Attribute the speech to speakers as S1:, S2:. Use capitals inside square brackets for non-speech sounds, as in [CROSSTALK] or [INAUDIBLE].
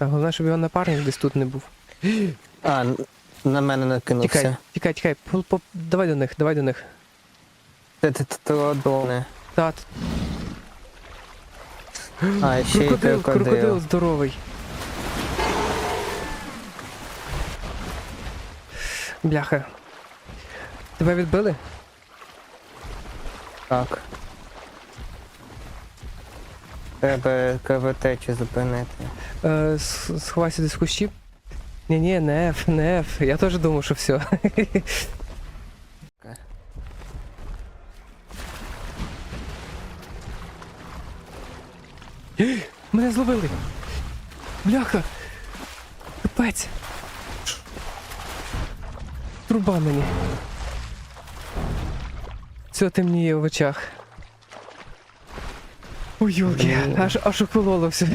S1: Та головне, щоб його напарник десь тут не був.
S2: А, на мене накинувся.
S1: Тікай, тікай, тікай. Пол- по- Давай до них, давай до них.
S2: Це це тродоне.
S1: Та, т-
S2: А, ще й
S1: крокодил, крокодил
S2: крокодил.
S1: здоровий. Бляха. Тебе відбили?
S2: Так. Треба кровотечу зупинити.
S1: Е, с- сховайся десь в кущі. Ні, ні, не F, не F. Я теж думав, що все. [GASPS] Мене зловили. Бляха. Капець. Труба мені. Все темніє в очах. Ой, юлки, аж аж укололо все.